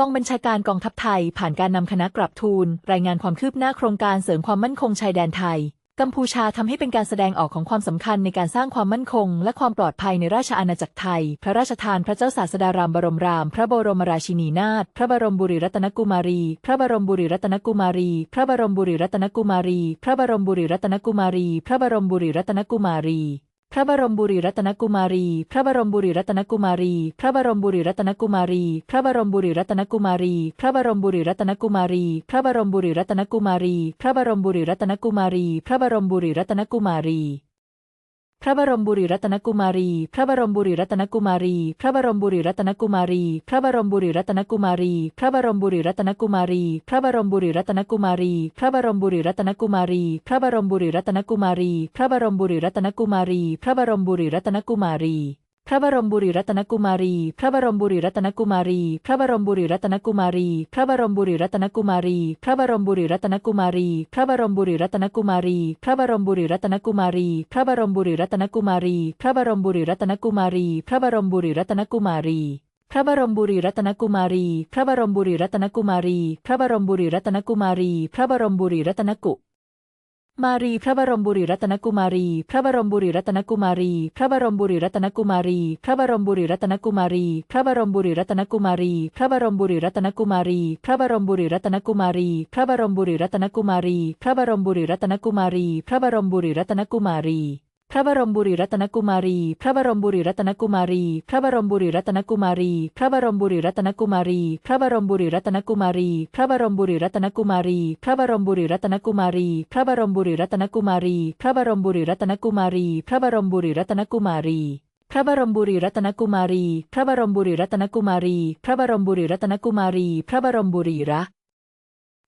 กองบัญชาการกองทัพไทย ผ่านการนำคณะกลับทูล รายงานความคืบหน้าโครงการเสริมความมั่นคงชายแดนไทย กัมพูชาทำให้เป็นการแสดงออกของความสำคัญในการสร้างความมั่นคง และความปลอดภัยในราชอาณาจักรไทย พระราชทานพระเจ้าศาสดารามบรมราม พระบรมราชินีนาถ พระบรมบุรีรัตนกุมารี พระบรมบุรีรัตนกุมารี พระบรมบุรีรัตนกุมารี พระบรมบุรีรัตนกุมารี พระบรมบุรีรัตนกุมารี พระบรมบุรีรัตนกุมารี พระบรมบุรีรัตนกุมารี พระบรมบุรีรัตนกุมารี พระบรมบุรีรัตนกุมารี พระบรมบุรีรัตนกุมารี พระบรมบุรีรัตนกุมารี พระบรมบุรีรัตนกุมารี พระบรมบุรีรัตนกุมารี พระบรมบุรีรัตนกุมารี พระบรมบุรีรัตนกุมารี พระบรมบุรีรัตนกุมารี พระบรมบุรีรัตนกุมารี พระบรมบุรีรัตนกุมารี พระบรมบุรีรัตนกุมารี พระบรมบุรีรัตนกุมารี พระบรมบุรีรัตนกุมารี พระบรมบุรีรัตนกุมารี พระบรมบุรีรัตนกุมารี พระบรมบุรีรัตนกุมารี พระบรมบุรีรัตนกุมารี พระบรมบุรีรัตนกุมารี พระบรมบุรีรัตนกุมารี พระบรมบุรีรัตนกุมารี พระบรมบุรีรัตนกุมารี พระบรมบุรีรัตนกุมารี พระบรมบุรีรัตนกุมารี พระบรมบุรีรัตนกุมารี พระบรมบุรีรัตนกุมารีพระบรมบุรีรัตนกุมารี พระบรมบุรีรัตนกุมารี พระบรมบุรีรัตนกุมารี พระบรมบุรีรัตนกุ มารีพระบรมบุรีรัตนกุมารี พระบรมบุรีรัตนกุมารี พระบรมบุรีรัตนกุมารี พระบรมบุรีรัตนกุมารี พระบรมบุรีรัตนกุมารี พระบรมบุรีรัตนกุมารี พระบรมบุรีรัตนกุมารี พระบรมบุรีรัตนกุมารี พระบรมบุรีรัตนกุมารี พระบรมบุรีรัตนกุมารี พระบรมบุรีรัตนกุมารี พระบรมบุรีรัตนกุมารี พระบรมบุรีรัตนกุมารี พระบรมบุรีรัตนกุมารี พระบรมบุรีรัตนกุมารี พระบรมบุรีรัตนกุมารี พระบรมบุรีรัตนกุมารี พระบรมบุรีรัตนกุมารี พระบรมบุรีรัตนกุมารี พระบรมบุรีรัตนกุมารีพระบรมบุรีรัตนกุมารี พระบรมบุรีรัตนกุมารี พระบรมบุรีรัตนกุมารี พระบรมบุรีระ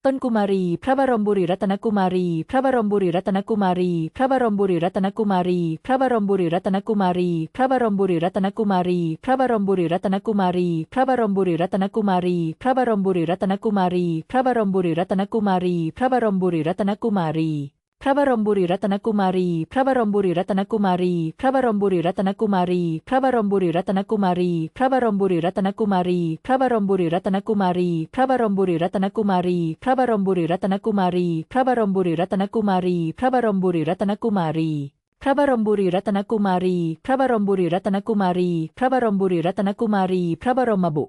ต้นกุมารี พระบรมบุรีรัตนกุมารี พระบรมบุรีรัตนกุมารี พระบรมบุรีรัตนกุมารี พระบรมบุรีรัตนกุมารี พระบรมบุรีรัตนกุมารี พระบรมบุรีรัตนกุมารี พระบรมบุรีรัตนกุมารี พระบรมบุรีรัตนกุมารี พระบรมบุรีรัตนกุมารี พระบรมบุรีรัตนกุมารี พระบรมบุรีรัตนกุมารี พระบรมบุรีรัตนกุมารี พระบรมบุรีรัตนกุมารี พระบรมบุรีรัตนกุมารี พระบรมบุรีรัตนกุมารี พระบรมบุรีรัตนกุมารี พระบรมบุรีรัตนกุมารี พระบรมบุรีรัตนกุมารี พระบรมบุรีรัตนกุมารี พระบรมบุรีรัตนกุมารีพระบรมบุรีรัตนกุมารี พระบรมบุรีรัตนกุมารี พระบรมบุรีรัตนกุมารี พระบรมบุ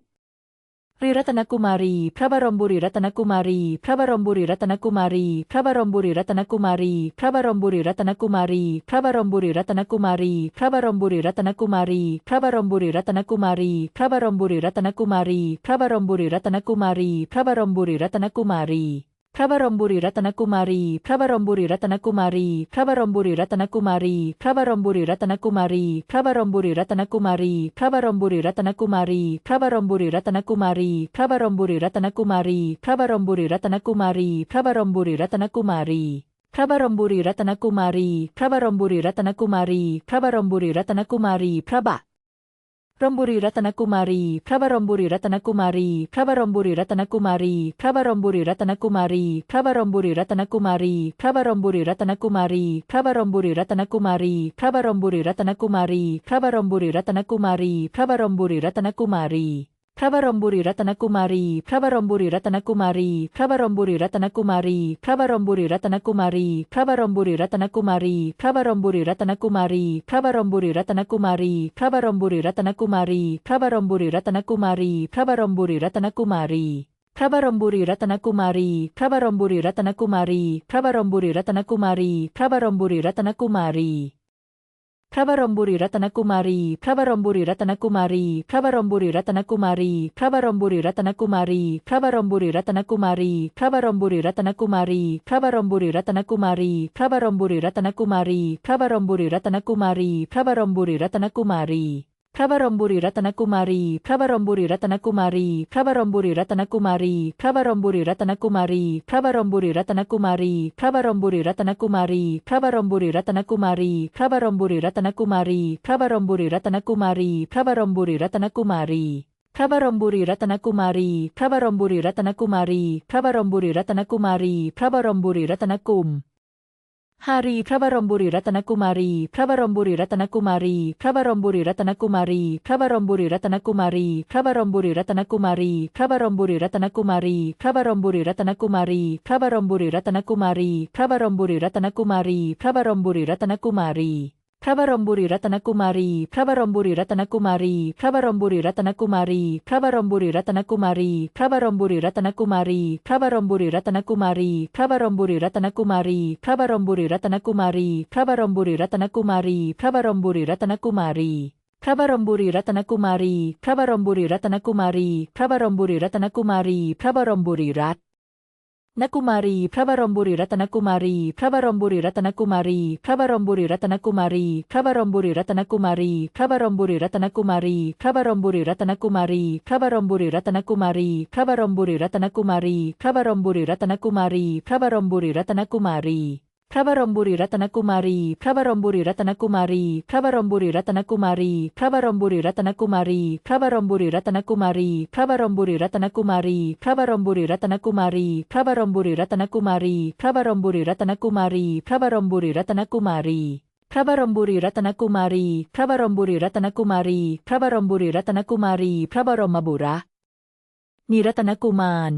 รีรัตนกุมารี พระบรมบุรีรัตนกุมารี พระบรมบุรีรัตนกุมารี พระบรมบุรีรัตนกุมารี พระบรมบุรีรัตนกุมารี พระบรมบุรีรัตนกุมารี พระบรมบุรีรัตนกุมารี พระบรมบุรีรัตนกุมารี พระบรมบุรีรัตนกุมารี พระบรมบุรีรัตนกุมารี พระบรมบุรีรัตนกุมารี พระบรมบุรีรัตนกุมารี พระบรมบุรีรัตนกุมารี พระบรมบุรีรัตนกุมารี พระบรมบุรีรัตนกุมารี พระบรมบุรีรัตนกุมารี พระบรมบุรีรัตนกุมารี พระบรมบุรีรัตนกุมารี พระบรมบุรีรัตนกุมารี พระบรมบุรีรัตนกุมารี พระบรมบุรีรัตนกุมารี พระบรมบุรีรัตนกุมารี พระบรมบุรีรัตนกุมารี พระบรมบุรีรัตนกุมารี พระบะ รมบุรีรัตนกุมารี พระบรมบุรีรัตนกุมารี พระบรมบุรีรัตนกุมารี พระบรมบุรีรัตนกุมารี พระบรมบุรีรัตนกุมารี พระบรมบุรีรัตนกุมารี พระบรมบุรีรัตนกุมารี พระบรมบุรีรัตนกุมารี พระบรมบุรีรัตนกุมารี พระบรมบุรีรัตนกุมารี ระบรมบุรีรัตนกุมารี พระบรมบุรีรัตนกุมารี พระบรมบุรีรัตนกุมารี พระบรมบุรีรัตนกุมารี พระบรมบุรีรัตนกุมารี พระบรมบุรีรัตนกุมารี พระบรมบุรีรัตนกุมารี พระบรมบุรีรัตนกุมารี พระบรมบุรีรัตนกุมารี พระบรมบุรีรัตนกุมารีพระบรมบุรีรัตนกุมารี พระบรมบุรีรัตนกุมารี พระบรมบุรีรัตนกุมารี พระบรมบุรีรัตนกุมารี พระบรมบุรีรัตนกุมารี พระบรมบุรีรัตนกุมารี พระบรมบุรีรัตนกุมารี พระบรมบุรีรัตนกุมารี พระบรมบุรีรัตนกุมารี พระบรมบุรีรัตนกุมารี พระบรมบุรีรัตนกุมารี พระบรมบุรีรัตนกุมารี พระบรมบุรีรัตนกุมารี พระบรมบุรีรัตนกุมารี พระบรมบุรีรัตนกุมารี พระบรมบุรีรัตนกุมารี พระบรมบุรีรัตนกุมารี พระบรมบุรีรัตนกุมารี พระบรมบุรีรัตนกุมารี พระบรมบุรีรัตนกุมารี พระบรมบุรีรัตนกุมารี พระบรมบุรีรัตนกุมารี พระบรมบุรีรัตนกุมารี พระบรมบุรีรัตนกุมารีพระบรมบุรีรัตนกุมารี พระบรมบุรีรัตนกุมารี พระบรมบุรีรัตนกุมารี พระบรมบุรีรัตนกุม ฮารีพระบรมบุรีรัตนกุมารี พระบรมบุรีรัตนกุมารี พระบรมบุรีรัตนกุมารี พระบรมบุรีรัตนกุมารี พระบรมบุรีรัตนกุมารี พระบรมบุรีรัตนกุมารี พระบรมบุรีรัตนกุมารี พระบรมบุรีรัตนกุมารี พระบรมบุรีรัตนกุมารี พระบรมบุรีรัตนกุมารี พระบรมบุรีรัตนกุมารี พระบรมบุรีรัตนกุมารี พระบรมบุรีรัตนกุมารี พระบรมบุรีรัตนกุมารี พระบรมบุรีรัตนกุมารี พระบรมบุรีรัตนกุมารี พระบรมบุรีรัตนกุมารี พระบรมบุรีรัตนกุมารี พระบรมบุรีรัตนกุมารี พระบรมบุรีรัตนกุมารีพระบรมบุรีรัตนกุมารี พระบรมบุรีรัตนกุมารี พระบรมบุรีรัตนกุมารี พระบรมบุรีรัต นกุมารี พระบรมบุรีรัตนกุมารี พระบรมบุรีรัตนกุมารี พระบรมบุรีรัตนกุมารี พระบรมบุรีรัตนกุมารี พระบรมบุรีรัตนกุมารี พระบรมบุรีรัตนกุมารี พระบรมบุรีรัตนกุมารี พระบรมบุรีรัตนกุมารี พระบรมบุรีรัตนกุมารี พระบรมบุรีรัตนกุมารี พระบรมบุรีรัตนกุมารี พระบรมบุรีรัตนกุมารี พระบรมบุรีรัตนกุมารี พระบรมบุรีรัตนกุมารี พระบรมบุรีรัตนกุมารี พระบรมบุรีรัตนกุมารี พระบรมบุรีรัตนกุมารี พระบรมบุรีรัตนกุมารี พระบรมบุรีรัตนกุมารี พระบรมบุรีรัตนกุมารีพระบรมบุรีรัตนกุมารี พระบรมบุรีรัตนกุมารี พระบรมบุรีรัตนกุมารี พระบรมบุระนิรัตนกุมาร